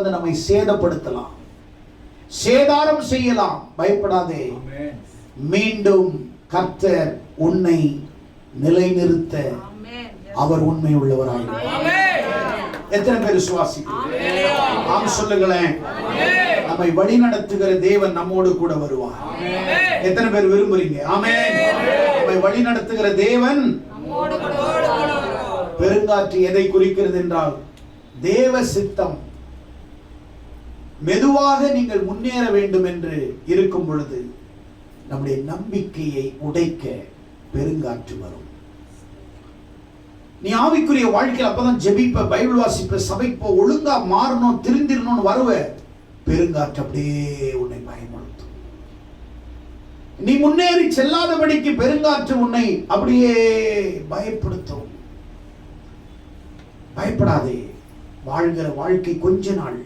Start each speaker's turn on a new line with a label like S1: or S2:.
S1: வந்து நம்மை சேதப்படுத்தலாம். சேதாரம் செய்யலாம். பயப்படாதே. மீண்டும் கர்த்தர் உன்னை நிலைநிறுத்த அவர் உண்மை உள்ளவராய். எத்தனை பேர் ஆம் சொல்லுங்களேன். நம்மை வழி நடத்துகிற தேவன் நம்மோடு கூட வருவார். எத்தனை பேர் விரும்புறீங்க? ஆமென். நம்மை வழி நடத்துகிற தேவன் பெருங்காற்று எதை குறிக்கிறது என்றால் தேவ சித்தம். மெதுவாக நீங்கள் முன்னேற வேண்டும் என்று இருக்கும் பொழுது நம்முடைய நம்பிக்கையை உடைக்க பெருங்காற்று வரும். நீ ஆவிக்குரிய வாழ்க்கையில் அப்பதான் ஜெபிப்ப பைபிள் வாசிப்ப சபைப்ப ஒழுங்கா மாறணும் திருந்திரணும்னு வருவ பெருங்காற்று அப்படியே உன்னை பயமுறுத்தும். நீ முன்னேறி செல்லாதபடிக்கு பெருங்காற்று உன்னை அப்படியே பயப்படுத்தும். பயப்படாதே வாழ்கிற வாழ்க்கை கொஞ்ச நாள்